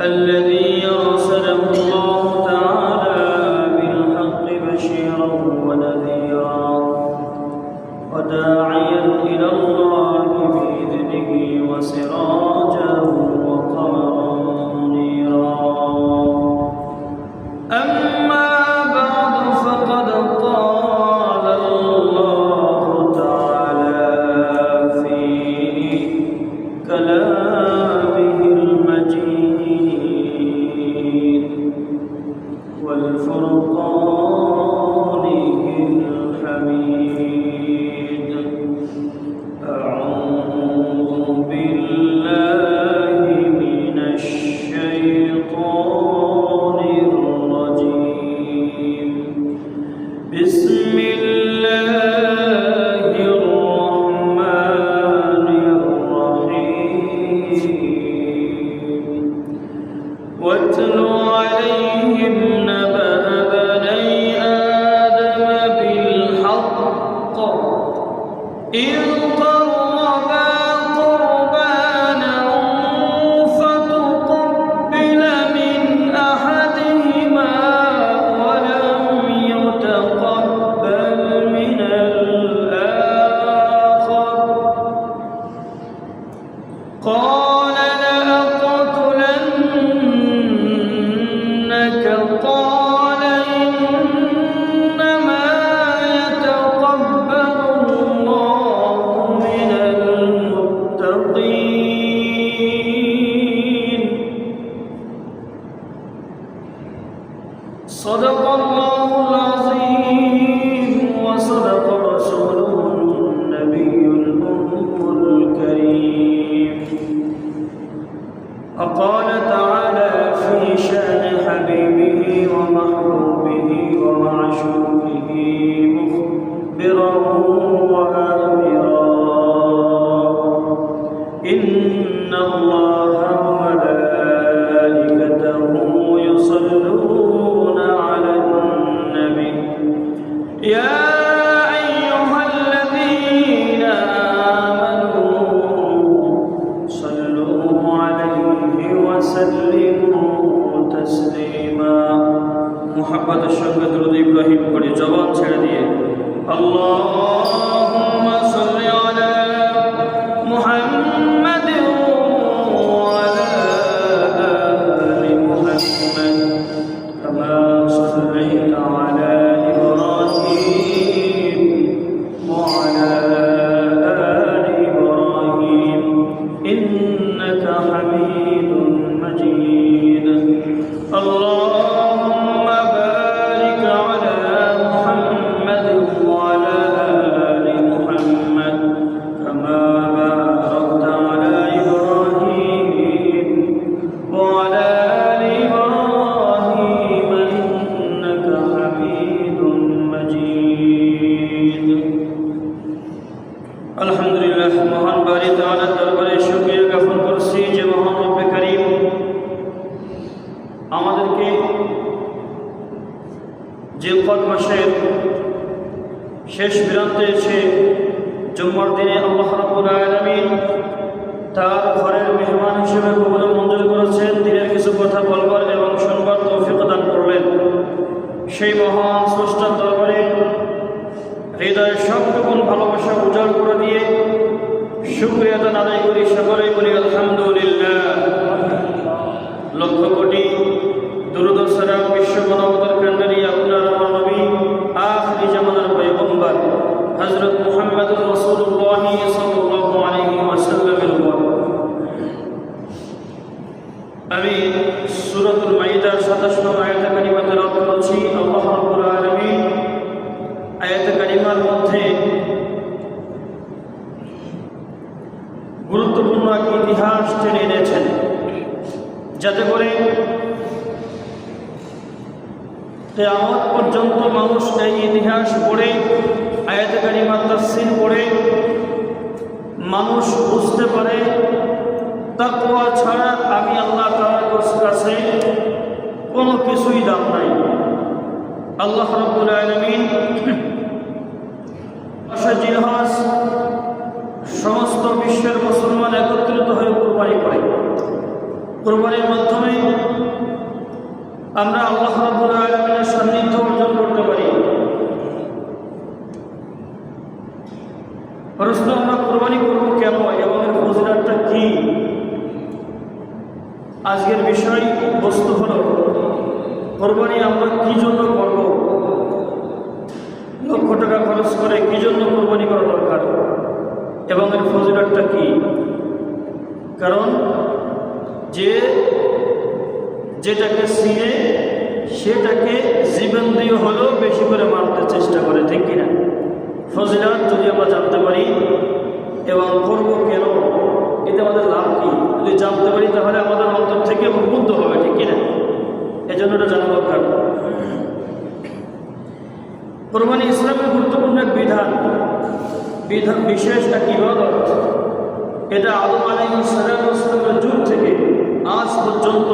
الذي أرسله الله تعالى আলহামদুলিল্লাহ, মহান বাড়ি তাআলার দরবারে শুকরিয়া জ্ঞাপন করছি যে মহান রব্বে করিম আমাদেরকে জিলকদ মাসের শেষ বিরান্তে এসে জুম্মার দিনে আল্লাহ রাব্বুল আলামিন তার ঘরের মেহমান হিসেবে কবুল মঞ্জুর করেছেন, দিনের কিছু কথা বলবার এবং শুনবার তৌফিক দান করলেন সেই মহান স্রষ্টার দরবারে হৃদয়ের ভালোবাসা উজাড় করে দিয়ে শুক্রিয়া তো আদায় করি সকলেই বলি আলহামদুলিল্লাহ। লক্ষ কোটি দুরুদসারা বিশ্ব মানবতার কান্ডারি আপনার আমার নবী আখরি জামানার পয়গম্বর হযরত মুহাম্মদুর রাসূলুল্লাহ সাল্লাল্লাহু আলাইহি ওয়াসাল্লামের উপর আমি সূরাতুল মাইদার 27 নম্বর আয়াতে কারিমা তেলাওয়াত করছি আল্লাহ রাব্বুল আলামিন আয়াতে কারিমার মধ্যে গুরুত্বপূর্ণ এক ইতিহাস টেনে এনেছেন যাতে করে কেয়ামত পর্যন্ত মানুষ এই ইতিহাস পড়ে আয়াতে কারিমার তাফসীর পড়ে, মানুষ বুঝতে পারে, তাকওয়া ছাড়া আমি আল্লাহ তাআলার কাছে কোনো কিছুই দাম নাই। আল্লাহ রাব্বুল আলামিন আশা জিনহাস সমস্ত বিশ্বের মুসলমান একত্রিত হয়ে কোরবানি করে। কোরবানির মাধ্যমে আমরা আল্লাহ রাব্বুল সান্নিধ্য অর্জন করতে পারি। প্রশ্ন, আমরা কোরবানি করব কেন? এবং এর ফজিলাতটা কি? আজকের বিষয়, বস্তু হল, কোরবানি আমরা কি জন্য করব? লক্ষ টাকা খরচ করে কি জন্য কোরবানি করা দরকার? এবং এর ফজিলাতটা কি? কারণ, যে যেটাকে চিনে সেটাকে জীবন দিয়ে হলেও বেশি করে মানতে চেষ্টা করে, ঠিক কিনা? ফজিলাত, যদি আমরা জানতে পারি, এবং করব কেন? এতে আমাদের লাভ কি? যদি জানতে পারি, তাহলে আমাদের অন্তর থেকে উদ্বুদ্ধ হবে, ঠিক কিনা? এই জন্য এটা জানা দরকার। কোরবানি ইসলামের গুরুত্বপূর্ণ এক বিধান। বিধান বিশেষ এক ইবাদত। এটা আদম আলী ইসলামের যুগ থেকে আজ পর্যন্ত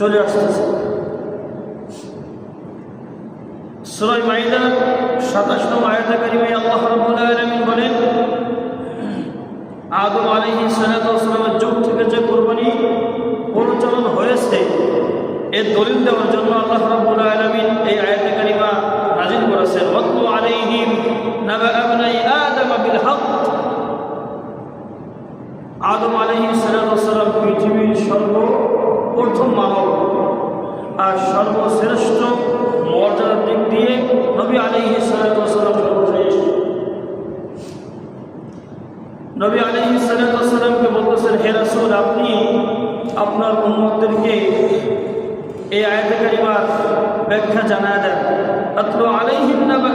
চলে আসতেছে। সুরাই মাইদা সাতাশ নম আয়াতা কারিমে আল্লাহ বলেন, আদম আলাইহি সালামের যুগ থেকে যে কোরবানি পরিচালন হয়েছে, এর দলিল দেওয়ার জন্য আল্লাহ রাব্বুল এই আয়াতে কারিমা নাজিল করেছেন, ওয়াতলু আলাইহিম আদম পৃথিবীর সর্বপ্রথম মানব আর সর্বশ্রেষ্ঠ মর্যাদার দিক দিয়ে নবী আলাইহি সালাম নবী আলাইহি সালামকে বলতেছেন, হে রাসূল, আপনি আপনার উম্মতদেরকে এই আয়াতে ব্যাখ্যা জানা দেন। আতলু আলাইহিম নাবা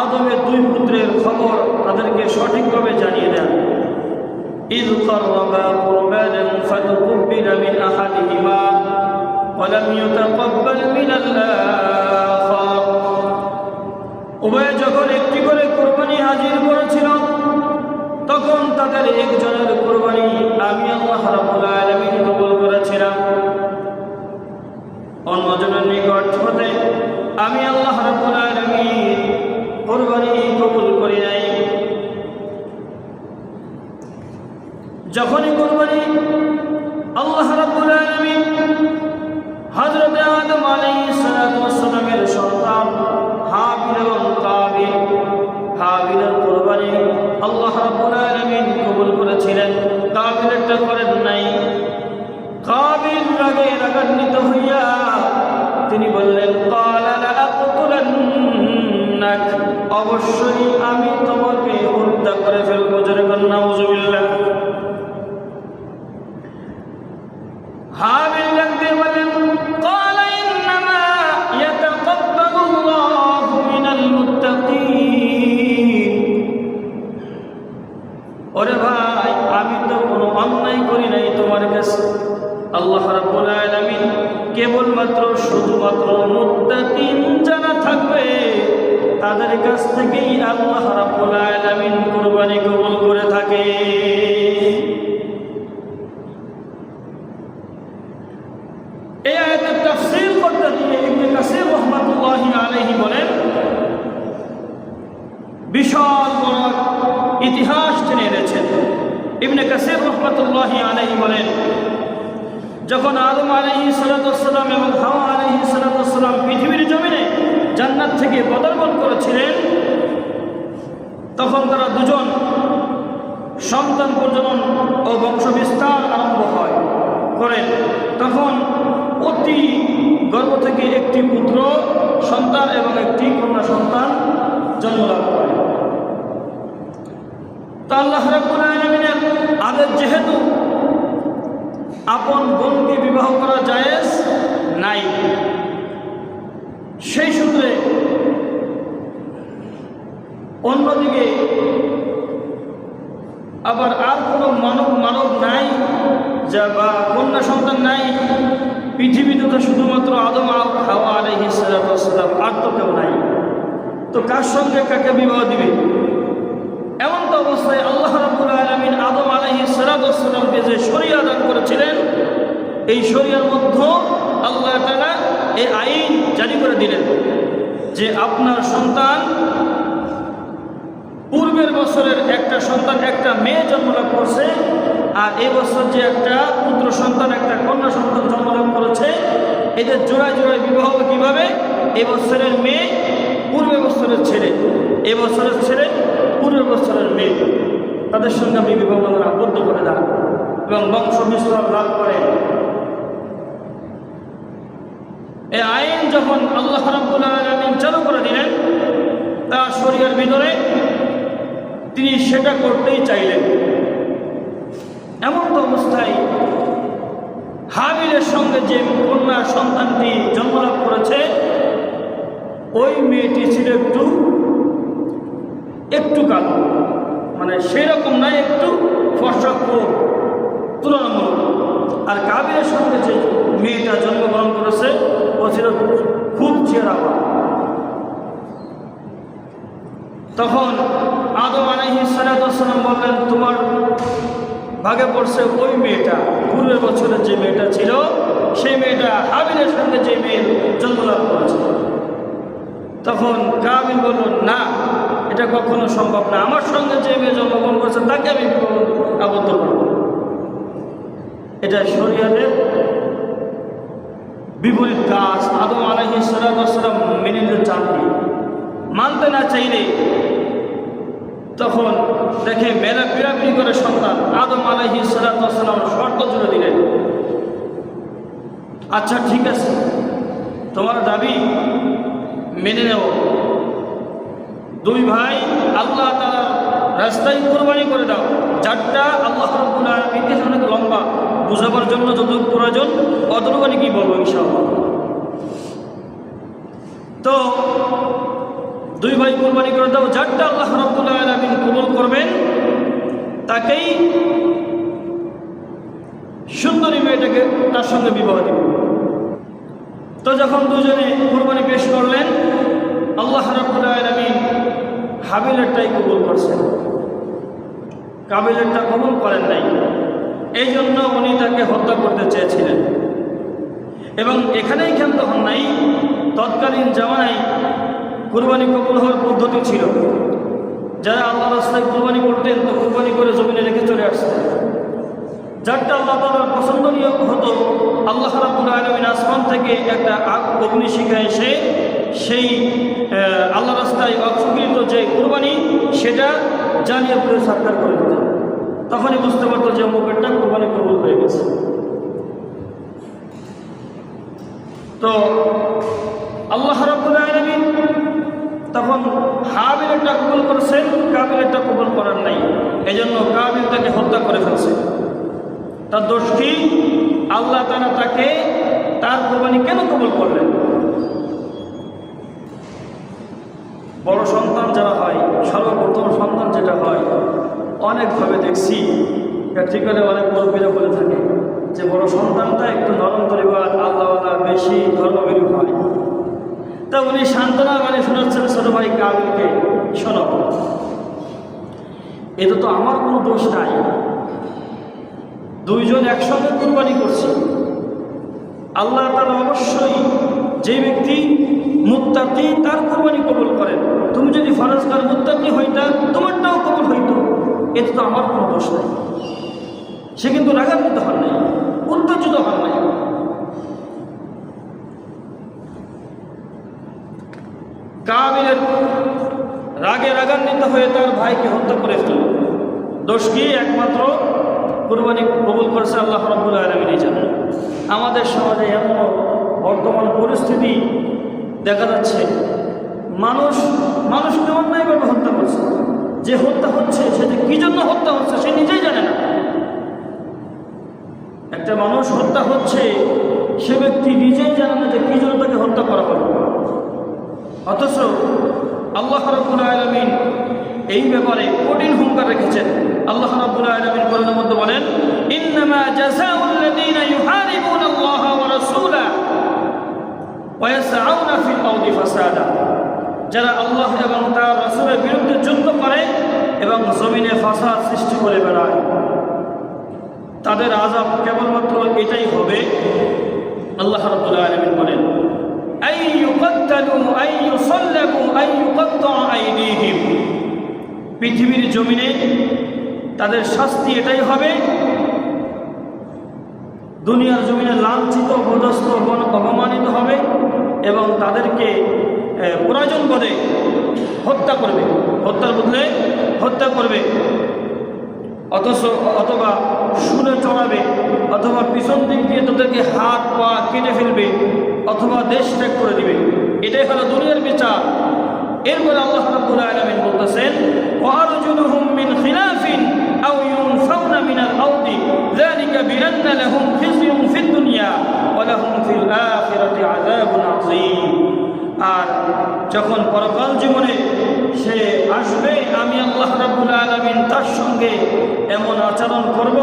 আদমের দুই পুত্রের খবর তাদেরকে সঠিকভাবে জানিয়ে দেন। إذ قربا قربانا فتقبل من أحدهما ولم يتقبل من الآخر উভয়ে যখন একটি করে কোরবানি হাজির করেছিল তখন তাদের একজনের কোরবানি আমি আল্লাহ রাব্বুল আলামিন কবুল করেছিলাম অন্যজনের নিকট হতে আমি আল্লাহ রাব্বুল আলামিন কোরবানি কবুল করি নাই যখনই কোরবানি আল্লাহ রাব্বুল আলামিন হযরত আদম আলাইহিস সালাতু ওয়াস সালামের সন্তান হাবিল এবং কাবিল হাবিলের কোরবানি আল্লাহ রাব্বুল আলামিন কবুল করেছিলেন। কাবিলেরটা করেন নাই। কাবিল রাগে রাগান্বিত হইয়া তিনি বললেন ক্বালা লা অবশ্যই আমি তোমাকে হত্যা করে ফেলব, জোরে কন্যা নাউজুবিল্লাহ। অন্যায় করি নাই তোমার কাছে। আল্লাহ আলামিন কেবলমাত্র শুধুমাত্র মুত্তাকিন যারা থাকবে, তাদের কাছ থেকেই আল্লাহ রাব্বুল আলামিন কুরবানি কবুল করে থাকে। এই আয়াতের তাফসীর করতে ইবনে কাসির রাহমাতুল্লাহি আলাইহি বলেন, বিশাল বড় ইতিহাস ইবনে কাসির রহমতুল্লাহি আলাইহি বলেন, যখন আদম আলাইহি সালাতাম এবং হাওয়া আলাইহি সালাতাম পৃথিবীর জমিনে জান্নাত থেকে পদার্পণ করেছিলেন, তখন তারা দুজন সন্তান প্রজনন ও বংশবিস্তার আরম্ভ হয়, করেন। তখন অতি গর্ভ থেকে একটি পুত্র সন্তান এবং একটি কন্যা সন্তান জন্মলাভ করে তা আল্লাহ রাব্বুল আলামিনের আদেশ যেহেতু আপন বোনকে বিবাহ করা জায়েজ নাই, সেই সূত্রে অন্যদিকে আবার আর কোনো মানব মানব নাই, যা বা কন্যা সন্তান নাই পৃথিবীতে তো শুধুমাত্র আদম, হাওয়া আলাইহি সালাম, আর তো কেউ নাই। তো কার সঙ্গে কাকে বিবাহ দিবে? এমন তো অবস্থায় আল্লাহ রাব্বুল আলামিন আদম আলাইহি সালামকে যে শরিয়া দান করেছিলেন, এই শরিয়ার মধ্যে আল্লাহ তাআলা এই আইন জারি করে দিলেন যে আপনার সন্তান পূর্বের বছরের একটা সন্তান, একটা মেয়ে জন্মলাভ করছে আর এই বছর যে একটা পুত্র সন্তান, একটা কন্যা সন্তান জন্মলাভ করেছে, এদের জোড়ায় জোড়ায় বিবাহ কীভাবে? এ মেয়ে পূর্বের বছরের ছেলে, এ বছরের ছেলে পূর্বের বছরের মেয়ে তাদের সঙ্গে আপনি বিবাহ বন্ধন আবদ্ধ করে দেন এবং বংশ বিস্তার লাভ করে। এই আইন যখন আল্লাহ রাব্বুল আলামিন চালু করে দিলেন তার শরীরের ভিতরে তিনি সেটা করতেই চাইলেন। এমন তো অবস্থায় হাবিলের সঙ্গে যে কন্যা সন্তানটি জন্মলাভ করেছে, ওই মেয়েটি ছিল একটু একটু কালো। মানে সেই রকম নয়, একটু ফসক তুলনামূলক। আর কাবিলের সঙ্গে যে মেয়েটা জন্মগ্রহণ করেছে, ও ছিল খুব চেহারা তখন আদম আলাইহি সালাম বললেন, তোমার ভাগে পড়ছে ওই মেয়েটা। পূর্বের বছরের যে মেয়েটা ছিল, সেই মেয়েটা হাবিলের সঙ্গে যে মেয়ের জন্মলাভ করেছে। তখন কাবিল বলল, না এটা কখনো সম্ভব না। আমার সঙ্গে যে মেয়ে জন্মগ্রহণ করেছে, তাকে আমি আবদ্ধ করব। এটা শরিয়াদের বিপরীত কাজ। আদম আলহি সালাম মেনে নিতে চাননি। মানতে না চাইলে তখন দেখে মেলা পিড়াপিড়ি করে সন্তান। আদম আলহি সালাম শর্ত জুড়ে দিলেন। আচ্ছা ঠিক আছে। তোমার দাবি মেনে নেব দুই ভাই, আল্লাহ তালা রাস্তায় কোরবানি করে দাও। চারটা আল্লাহ আলমীকে অনেক লম্বা। বুঝাবার জন্য যতটুকু প্রয়োজন অতটুকু কি বলব ইনশাআল্লাহ? তো, দুই ভাই কোরবানি করে দাও। যারটা আল্লাহ রব্বুল আলমিন কবুল করবেন। তাকেই সুন্দরী মেয়েটাকে তার সঙ্গে বিবাহ দিব। তো যখন দুজনে কোরবানি পেশ করলেন আল্লাহ রাবুল আলমিন হাবিলেরটাই কবুল করছেন। কাবিলেরটা কবুল করেন নাই। এই জন্য উনি তাকে হত্যা করতে চেয়েছিলেন। এবং এখানেই ক্ষান্ত হন নাই। তৎকালীন জামানায় কুরবানি কবুল হওয়ার পদ্ধতি ছিল। যারা আল্লাহ রাস্তায় কুরবানি করতেন, তো কুরবানি করে জমিনে রেখে চলে আসতেন। যারটা আল্লাহ তালার পছন্দনীয় হতো, আল্লাহ রাবুল আলমিন আসমান থেকে একটা আগ অগ্নি শিখায় এসে সেই আল্লাহ রাস্তায় অস্বীকৃত যে কোরবানি, সেটা জ্বালিয়ে পুরো সাক্ষাৎ করে দিত। তখনই বুঝতে পারতো যে অমুকেরটা কোরবানি কবুল হয়ে গেছে। তো আল্লাহ রাবুল আলমিন তখন হাবিলেরটা কবুল করেছেন কাবিলেরটা কবুল করার নাই। এই জন্য কাবিল তাকে হত্যা করে ফেলছে। তার দোষ কি? আল্লাহ তারা তাকে তার কোরবানি কেন কবুল করলেন? বড় সন্তান যারা হয়, সর্বপ্রথম সন্তান যেটা হয়, অনেকভাবে দেখছি প্র্যাকটিক্যালে অনেক মুরব্বীরা বলে থাকে যে বড় সন্তানটা একটু নরম পরিবার আল্লাহওয়ালা বেশি ধর্মবিরু হয়। তা উনি সান্ত্বনা মানে শোনাচ্ছেন ছোট ভাই কাবিলকে শোনো। এটা তো আমার কোনো দোষ নাই। দুইজন একসঙ্গে কোরবানি করছে। আল্লাহ তালা অবশ্যই যে ব্যক্তি মুত্তাকি তার কোরবানি কবুল করেন। তুমি যদি ফরজগার মুত্তাকি হইতা, তোমারটাও কবুল হইত। এতে তো আমার কোনো দোষ নাই। সে কিন্তু রাগান্বিত হন নাই, উত্তেজিত হন নাই। কাবিলের রাগে রাগান্বিত হয়ে তার ভাইকে হত্যা করে ফেলল। দোষ কি? একমাত্র কোরবানি কবুল করেছে আল্লাহ রব্বুল আলমিনই জানেন আমাদের সমাজে এমন বর্তমান পরিস্থিতি দেখা যাচ্ছে মানুষ মানুষকে অন্যায়ভাবে হত্যা করছে। যে হত্যা হচ্ছে, সে যে কী জন্য হত্যা হচ্ছে, সে নিজেই জানে না। একটা মানুষ হত্যা হচ্ছে, সে ব্যক্তি নিজেই জানে না যে কি জন্য তাকে হত্যা করা হবে অথচ আল্লাহ রব্বুল আলমিন এই ব্যাপারে কঠিন হুঙ্কার রেখেছেন। আল্লাহ রাব্বুল আলামিন কোরআনের মধ্যে বলেন যারা আল্লাহ এবং তার রাসূলের বিরুদ্ধে যুদ্ধ করে এবং জমিনে ফাসাদ সৃষ্টি করে বেড়ায়। তাদের আযাব কেবলমাত্র এটাই হবে, আল্লাহ রাব্বুল আলামিন বলেন, আই আই পৃথিবীর জমিনে তাদের শাস্তি এটাই হবে দুনিয়ার জমিনে লাঞ্ছিত, বদস্ত অপমানিত হবে এবং তাদেরকে প্রয়োজন বোধে হত্যা করবে। হত্যার বদলে হত্যা করবে। অথচ, অথবা শুনে চড়াবে, অথবা পিছন দিক দিয়ে তাদেরকে হাত পা কেটে ফেলবে, অথবা দেশ ত্যাগ করে দিবে। এটাই হলো দুনিয়ার বিচার। এরপরে আল্লাহ রাব্বুল আলামিন বলতেছেন, ওয়ারজুলুহুম মিন খিলাফিন আও ইউনফাউনা মিনাল আরদি। বিআন্না লাহুম খিজয়ুন ফিদ দুনিয়া ওয়া লাহুম ফিল আখিরাতি আযাবুন আর যখন পরকাল জীবনে সে আসবে, আমি আল্লাহ রাব্বুল আলামিন তার সঙ্গে এমন আচরণ করব,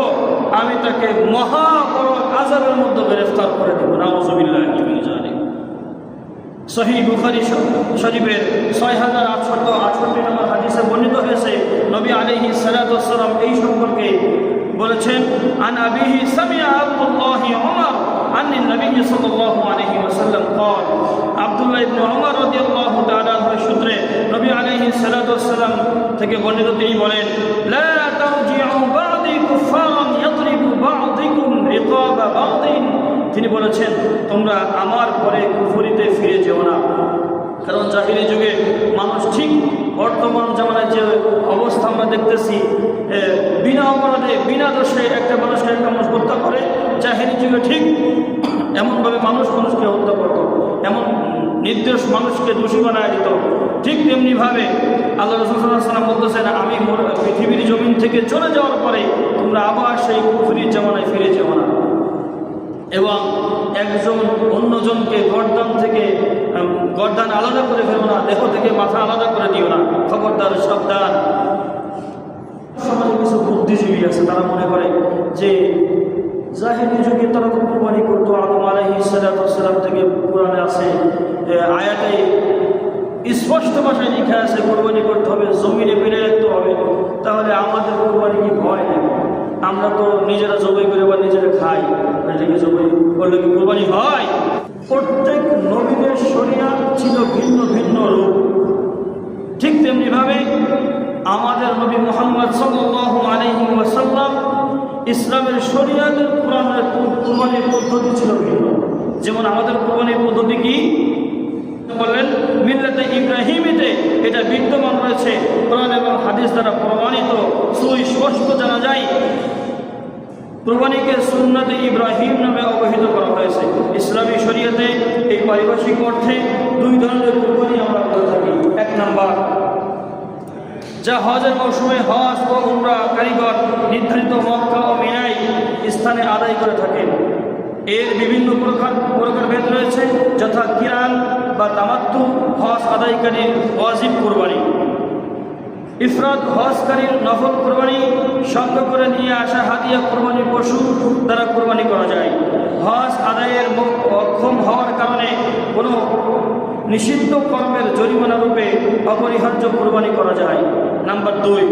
আমি তাকে মহা বড় আযাবের মধ্যে গ্রেফতার করে দেব। নাউজুবিল্লাহি জালিক সহি বুখারি শরীফের ছয় হাজার আটশত আটষট্টি নম্বর হাদিসে বর্ণিত হয়েছে, নবী আলিহি সালাতাম এই সম্পর্কে বলেছেন আন আবিহি সামিয়া আব্দুল্লাহ ওমর আন নবী সাল্লাল্লাহু আলাইহি ওয়াসাল্লাম قال আব্দুল্লাহ ইবনে ওমর রাদিয়াল্লাহু তাআলা সূত্রে নবী আলাইহি সালাতাম থেকে বর্ণিত তিনি বলেন লা তারজিউ বা'দি কুফারান ইয়াদরিবু বা'দিকুম রিকাবা বা'দিন তিনি বলেছেন তোমরা আমার পরে কুফুরিতে ফিরে যেও না কারণ জাহিরি যুগে মানুষ ঠিক বর্তমান জামানায় যে অবস্থা আমরা দেখতেছি বিনা অপরাধে, বিনা দোষে একটা মানুষকে একটা মানুষ হত্যা করে, জাহিরি যুগে ঠিক এমনভাবে মানুষ মানুষকে হত্যা করত, এমন নির্দোষ মানুষকে দোষী বানায় দিত। ঠিক তেমনিভাবে আল্লাহ রসুলাম বলতেছেন, আমি পৃথিবীর জমিন থেকে চলে যাওয়ার পরে তোমরা আবার সেই কুফুরির জামানায় ফিরে যেও না। এবং একজন অন্যজনকে গর্দান থেকে গর্দান আলাদা করে ফেলো না, দেহ থেকে মাথা আলাদা করে দিও না। খবরদার, সাবধান। সমাজে কিছু বুদ্ধিজীবী আছে, তারা মনে করে যে জাহিরি যুগে তারা তো কোরবানি করতো, আদম আলাহি সালাম থেকে কোরআনে আছে আয়াতে স্পষ্ট ভাষায় লেখা আছে, কোরবানি করতে হবে, জমিনে পেরে রাখতে হবে, তাহলে আমাদের কোরবানি কি ভয় না? আমরা তো নিজেরা জবাই করে বা নিজেরা খাই। এটাকে জবাই করলে কি কোরবানি হয়? প্রত্যেক নবীদের শরিয়া ছিল ভিন্ন ভিন্ন রূপ। ঠিক তেমনিভাবে আমাদের নবী মোহাম্মদ সাল্লাল্লাহু আলাইহি ওয়াসাল্লাম ইসলামের শরিয়াতের কোরআনের কোরবানির পদ্ধতি ছিল ভিন্ন। যেমন আমাদের কোরবানির পদ্ধতি কি? বললেন, মিল্লাতে ইব্রাহিমিতে এটা বিদ্যমান রয়েছে। কোরআন এবং হাদিস দ্বারা প্রমাণিত। সুই সুস্পষ্ট জানা যায় কোরবানিকে সুন্নতে ইব্রাহিম নামে অবহিত করা হয়েছে। ইসলামী শরীয়তে এই পারিভাষিক অর্থে দুই ধরনের কোরবানি আমরা করে থাকি। এক নাম্বার, যা হজের মৌসুমে হজ ও উমরা কারিগর নির্ধারিত মক্কা ও মিনাই স্থানে আদায় করে থাকেন। এর বিভিন্ন প্রকার প্রকারভেদ রয়েছে, যথা কিরান বা তামাত্তু হজ আদায়কারীর ওয়াজিব কোরবানি। ইফরাদ হজকারীর নফল কোরবানি সঙ্গে করে নিয়ে আসা হাতিয়া কোরবানি পশু দ্বারা কোরবানি করা যায়। হজ আদায়ের অক্ষম হওয়ার কারণে কোনো নিষিদ্ধ কর্মের জরিমানা রূপে অপরিহার্য কোরবানি করা যায়। নাম্বার দুই,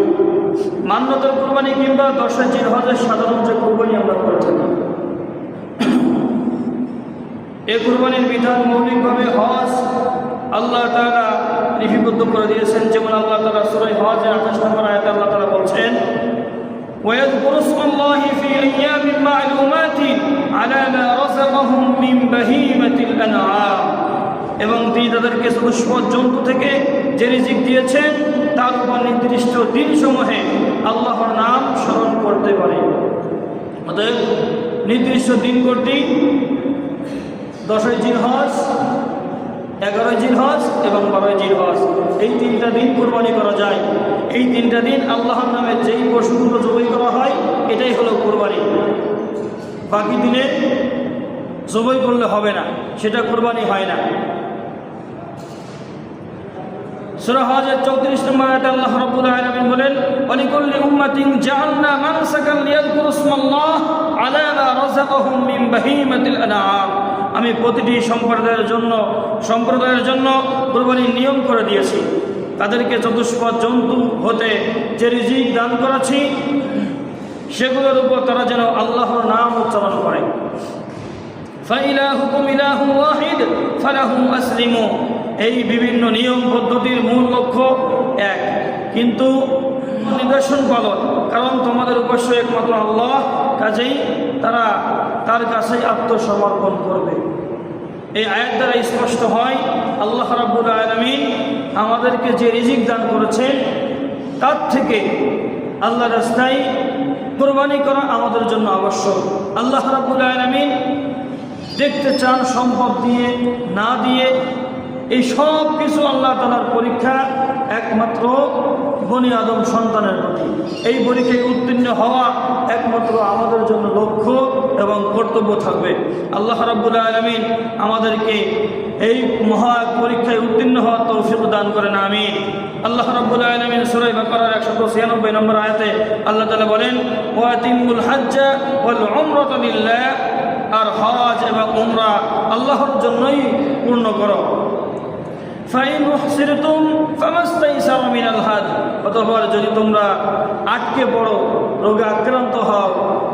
মান্যতার কোরবানি কিংবা দশের জির হজের সাধারণ যে কোরবানি আমরা করে থাকি। এ কুরবানির বিধান মৌলিকভাবে হজ, আল্লাহ তাআলা লিপিবদ্ধ করে দিয়েছেন যেমন আল্লাহ তাআলা সূরা হজের 28 নম্বর আয়াতে আল্লাহ তাআলা বলছেন ويذكر اسم الله في أيام معلومات على ما رزقهم من بهيمة الأنعام এবং তিনি তাদেরকে চতুষ্পদ জন্তু থেকে যে রিজিক দিয়েছেন তার উপর নির্দিষ্ট দিন সমূহে আল্লাহর নাম স্মরণ করতে পারে অতএব নির্দিষ্ট দিন কোনটি দশই জিল হজ এগারোই জিল হজ এবং বারোই জিল হজ। এই তিনটা দিন কোরবানি করা যায়। এই তিনটা দিন আল্লাহর নামে যেই পশুগুলো জবাই করা হয়, এটাই হলো কোরবানি। বাকি দিনে জবাই করলে হবে না, সেটা কোরবানি হয় না। সূরা হজের 34 নম্বর আল্লাহ বলেন আলা আমি প্রতিটি সম্প্রদায়ের জন্য সম্প্রদায়ের জন্য কুরবানির নিয়ম করে দিয়েছি। তাদেরকে চতুষ্পদ জন্তু হতে যে রিজিক দান করেছি, সেগুলোর উপর তারা যেন আল্লাহর নাম উচ্চারণ করে। এই বিভিন্ন নিয়ম পদ্ধতির মূল লক্ষ্য এক। কিন্তু নিদর্শন পালন, কারণ তোমাদের উপাস্য একমাত্র আল্লাহ, কাজেই তারা তার কাছেই আত্মসমর্পণ করবে। এই আয়াত দ্বারা স্পষ্ট হয়, আল্লাহ রাব্বুল আলমিন আমাদেরকে যে রিজিক দান করেছেন, তার থেকে আল্লাহ রাস্তায় কোরবানি করা আমাদের জন্য আবশ্যক। আল্লাহ রাব্বুল আলমিন দেখতে চান সম্ভব দিয়ে, না দিয়ে, এই সব কিছু আল্লাহ তালার পরীক্ষা একমাত্র বনি আদম সন্তানের প্রতি। এই পরীক্ষায় উত্তীর্ণ হওয়া একমাত্র আমাদের জন্য লক্ষ্য এবং কর্তব্য থাকবে। আল্লাহ রাব্বুল আলমিন আমাদেরকে এই মহা পরীক্ষায় উত্তীর্ণ হওয়ার তৌফিক দান করেন, আমিন। আল্লাহ রাব্বুল আলমিন সুরাই বাকার একশত ছিয়ানব্বই নম্বর আয়াতে আল্লাহ তালা বলেন, ওয়াতিমুল হাজ্জা ওয়াল লিল্লাহ। আর হজ এবং উমরা আল্লাহর জন্যই পূর্ণ করো। যদি তোমরা আটকে পড়ো, রোগে আক্রান্ত হও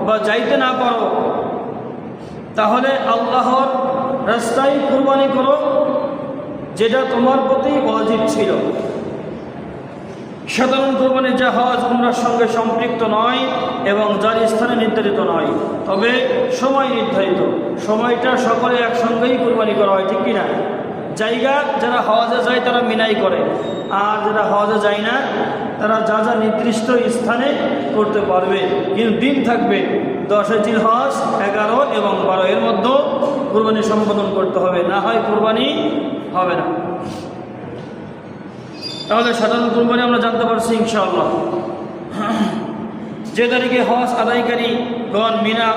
বা যাইতে না পারো তাহলে আল্লাহর রাস্তায় কুরবানি করো, যেটা তোমার প্রতি অজিব ছিল। সাধারণ কোরবানি যা হজ, উমরার সঙ্গে সম্পৃক্ত নয় এবং যার স্থানে নির্ধারিত নয়। তবে সময় নির্ধারিত। সময়টা সকলে একসঙ্গেই কোরবানি করা হয়, ঠিক কিনা? জায়গা যারা হজে যায় তারা মিনাই করে, আর যারা হজে যায় না, তারা যা যা নির্দিষ্ট স্থানে করতে পারবে। কিন্তু দিন থাকবে দশে জিল হজ, এগারো এবং বারো। এর মধ্যে কোরবানি সম্পাদন করতে হবে। না হয় কোরবানি হবে না। তাহলে সাধারণ কোরবানি আমরা জানতে পারছি ইনশাআল্লাহ। যে তারিখে হজ আদায়কারী গণ মিনা,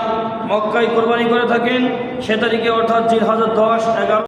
মক্কায় কোরবানি করে থাকেন, সে তারিখে অর্থাৎ জিল হাজার দশ, এগারো